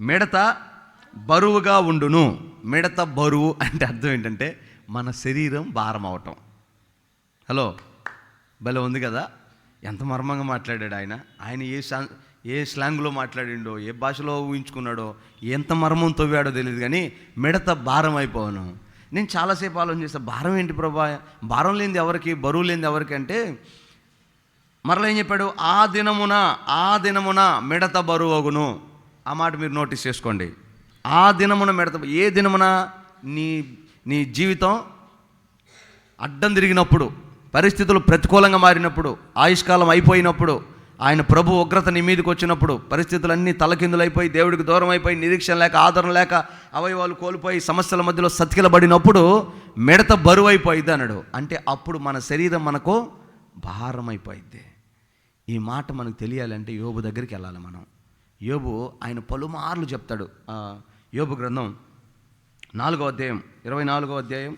మిడత బరువుగా ఉండును. మిడత బరువు అంటే అర్థం ఏంటంటే మన శరీరం భారం అవటం. హలో? భలే ఉంది కదా? ఎంత మర్మంగా మాట్లాడాడు ఆయన. ఆయన ఏ సా ఏ స్లాంగ్లో మాట్లాడిండో ఏ భాషలో ఊహించుకున్నాడో ఎంత మర్మం తవ్వాడో తెలియదు కానీ మిడత భారం అయిపోను. నేను చాలాసేపు ఆలోచన చేస్తాను భారం ఏంటి ప్రభా? భారం లేనిది ఎవరికి బరువు లేనిది ఎవరికి అంటే మరలా ఏం చెప్పాడు? ఆ దినమున ఆ దినమున మిడత బరువగును ఆ మాట మీరు నోటీస్ చేసుకోండి. ఆ దినమున మిడత ఏ దినమున నీ నీ జీవితం అడ్డం తిరిగినప్పుడు పరిస్థితులు ప్రతికూలంగా మారినప్పుడు ఆయుష్కాలం అయిపోయినప్పుడు ఆయన ప్రభు ఉగ్రత నీ మీదకి వచ్చినప్పుడు పరిస్థితులన్నీ తలకిందులైపోయి దేవుడికి దూరం అయిపోయి నిరీక్షణ లేక ఆదరణ లేక అవయవాలు కోల్పోయి సమస్యల మధ్యలో సతికిలబడినప్పుడు మిడత బరువు అయిపోయింది అన్నాడు. అంటే అప్పుడు మన శరీరం మనకు భారం అయిపోయింది ఈ మాట మనకు తెలియాలంటే యోబు దగ్గరికి వెళ్ళాలి మనం. యోబు ఆయన పలుమార్లు చెప్తాడు. యోబు గ్రంథం నాలుగో అధ్యాయం ఇరవై నాలుగో అధ్యాయం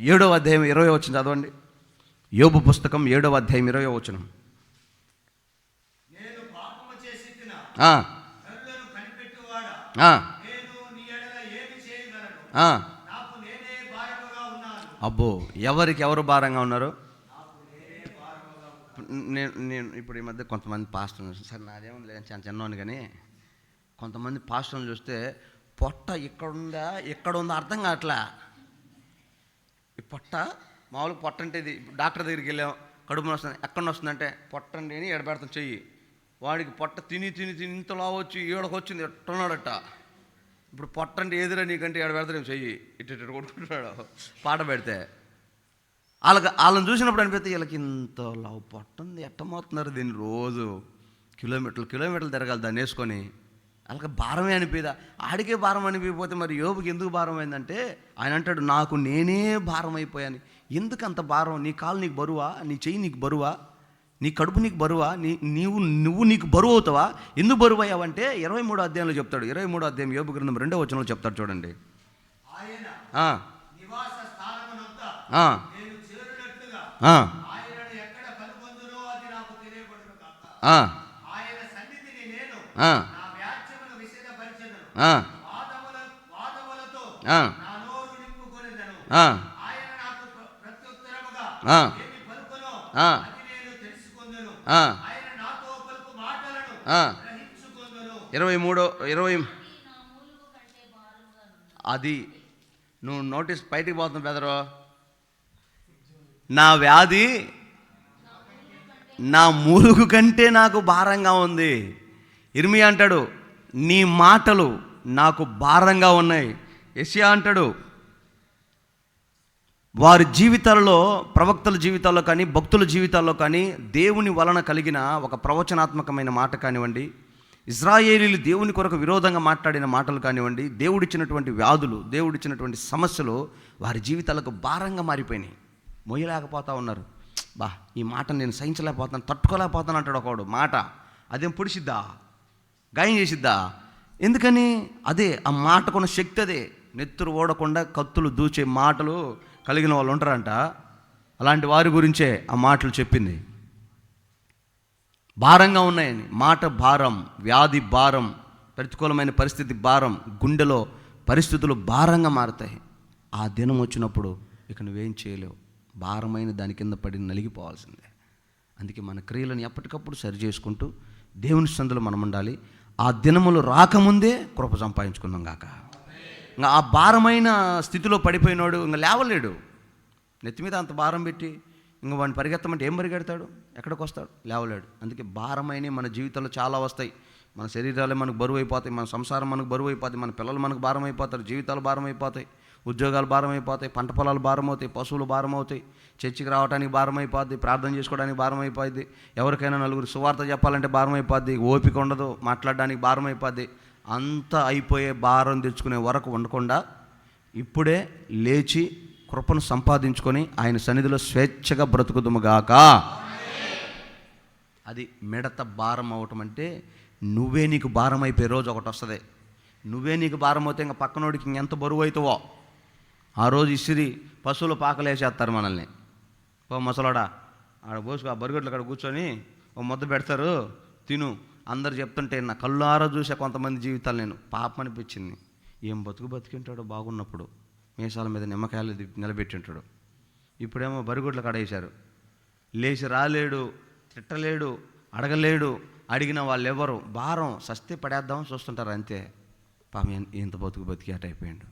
ఏడవ అధ్యాయం ఇరవై వచ్చిన చదవండి. యోబు పుస్తకం ఏడవ అధ్యాయం ఇరవై వచ్చిన అబ్బో ఎవరికి ఎవరు భారంగా ఉన్నారు? నేను నేను ఇప్పుడు ఈ మధ్య కొంతమంది పాస్టర్లు సార్ నాదేమో లేదని చాలా చిన్నవాడిని కానీ కొంతమంది పాస్టర్లు చూస్తే పొట్ట ఇక్కడ ఉందా ఎక్కడ ఉందా అర్థం కావట్లా? ఈ పొట్ట మామూలుగా పొట్ట అంటే ఇది డాక్టర్ దగ్గరికి వెళ్ళాం కడుపు వస్తుంది ఎక్కడ వస్తుందంటే పొట్ట అండి అని ఎడబెడతాం చెయ్యి. వాడికి పొట్ట తిని తిని తిని ఇంత వచ్చి ఈడకి వచ్చింది ఎట్టున్నాడట? ఇప్పుడు పొట్ట అంటే ఏదిరా నీకంటే ఎడబెడతాడు చెయ్యి. ఇటు ఇటు కొట్టుకుంటున్నాడు పాట పెడితే. వాళ్ళకి వాళ్ళని చూసినప్పుడు అనిపిస్తే వీళ్ళకి ఇంత లావు పొట్టుంది ఎట్టమవుతున్నారు దీన్ని రోజు. కిలోమీటర్లు కిలోమీటర్లు తిరగాలి దాన్ని వేసుకొని. వాళ్ళకి భారమే అనిపిదా ఆడికే భారం అనిపించకపోతే మరి యోబుకి ఎందుకు భారం అయిందంటే ఆయన అంటాడు నాకు నేనే భారం అయిపోయాను. ఎందుకు అంత భారం? నీ కాలు నీకు బరువా? నీ చెయ్యి నీకు బరువా? నీ కడుపు నీకు బరువా? నీ నీవు నువ్వు నీకు బరువు అవుతావా? ఎందుకు బరువు అయ్యావంటే ఇరవై మూడో అధ్యాయంలో చెప్తాడు. ఇరవై మూడో అధ్యాయం యోబు గ్రంథం రెండో వచనంలో చెప్తాడు చూడండి. ఇరవై మూడో ఇరవై అది నువ్వు నోటీస్ బయటికి పోతున్నావు బెదరు నా వ్యాధి నా మూలుగు కంటే నాకు భారంగా ఉంది. ఇర్మి అంటాడు నీ మాటలు నాకు భారంగా ఉన్నాయి. ఎసియా అంటాడు వారి జీవితాల్లో ప్రవక్తల జీవితాల్లో కానీ భక్తుల జీవితాల్లో కానీ దేవుని వలన కలిగిన ఒక ప్రవచనాత్మకమైన మాట కానివ్వండి ఇజ్రాయేలీలు దేవుని కొరకు విరోధంగా మాట్లాడిన మాటలు కానివ్వండి దేవుడిచ్చినటువంటి వ్యాధులు దేవుడిచ్చినటువంటి సమస్యలు వారి జీవితాలకు భారంగా మారిపోయినాయి. మొయ్యలేకపోతా ఉన్నారు. బా ఈ మాట నేను సహించలేకపోతాను తట్టుకోలేకపోతాను అంటాడు ఒకడు. మాట అదేం పొడిసిద్దా గాయం చేసిద్దా? ఎందుకని? అదే ఆ మాటకున్న శక్తి అదే. నెత్తురు ఓడకుండా కత్తులు దూచే మాటలు కలిగిన వాళ్ళు ఉంటారంట. అలాంటి వారి గురించే ఆ మాటలు చెప్పింది. భారంగా ఉన్నాయని. మాట భారం వ్యాధి భారం ప్రతికూలమైన పరిస్థితి భారం గుండెలో పరిస్థితులు భారంగా మారుతాయి. ఆ దినం వచ్చినప్పుడు ఇక నువ్వేం చేయలేవు. భారమైన దాని కింద పడి నలిగిపోవాల్సిందే. అందుకే మన క్రియలను ఎప్పటికప్పుడు సరి చేసుకుంటూ దేవుని సందులో మనం ఉండాలి. ఆ దినములు రాకముందే కృప సంపాదించుకుందాం గాక. ఇంకా ఆ భారమైన స్థితిలో పడిపోయినాడు ఇంకా లేవలేడు. నెత్తి మీద అంత భారం పెట్టి ఇంక వాడిని పరిగెత్తమంటే ఏం పరిగెడతాడు? ఎక్కడికి వస్తాడు? లేవలేడు. అందుకే భారమైన మన జీవితంలో చాలా వస్తాయి. మన శరీరాలే మనకు బరువు అయిపోతాయి. మన సంసారం మనకు బరువు అయిపోతాయి. మన పిల్లలు మనకు భారం అయిపోతారు. జీవితాలు భారం అయిపోతాయి. ఉద్యోగాలు భారం అయిపోతాయి పంట పొలాలు భారం అవుతాయి పశువులు భారం అవుతాయి చర్చికి రావడానికి భారం అయిపోద్ది ప్రార్థన చేసుకోవడానికి భారం అయిపోద్ది ఎవరికైనా నలుగురు సువార్త చెప్పాలంటే భారం అయిపోద్ది ఓపిక ఉండదు మాట్లాడడానికి భారం అయిపోద్ది అంతా అయిపోయే భారం తెచ్చుకునే వరకు ఉండకుండా ఇప్పుడే లేచి కృపను సంపాదించుకొని ఆయన సన్నిధిలో స్వేచ్ఛగా బ్రతుకుదుముగాక అది మిడత భారం అవటం అంటే నువ్వే నీకు భారం అయిపోయే రోజు ఒకటి వస్తుంది. నువ్వే నీకు భారం అవుతే ఇంకా పక్కనోడికి ఇంకెంత బరువు అవుతావో? ఆ రోజు ఇసిరి పశువులు పాకలేసేస్తారు మనల్ని. ఓ ముసలాడా ఆడ పోసుకు ఆ బరిగొడ్లు అక్కడ కూర్చొని ఓ ముద్ద పెడతారు తిను. అందరు చెప్తుంటే నా కళ్ళారా చూసే కొంతమంది జీవితాలు నేను. పాపం అనిపించింది. ఏం బతుకు బతికింటాడో బాగున్నప్పుడు. మీసాల మీద నిమ్మకాయలు నిలబెట్టింటాడు. ఇప్పుడేమో బరిగొడ్లు కడేశారు. లేచి రాలేడు తిట్టలేడు అడగలేడు అడిగిన వాళ్ళు ఎవరు భారం సస్తే పడేద్దామని చూస్తుంటారు అంతే. పాపం ఎంత బతుకు బతికి అటైపోయాడు అయిపోయాడు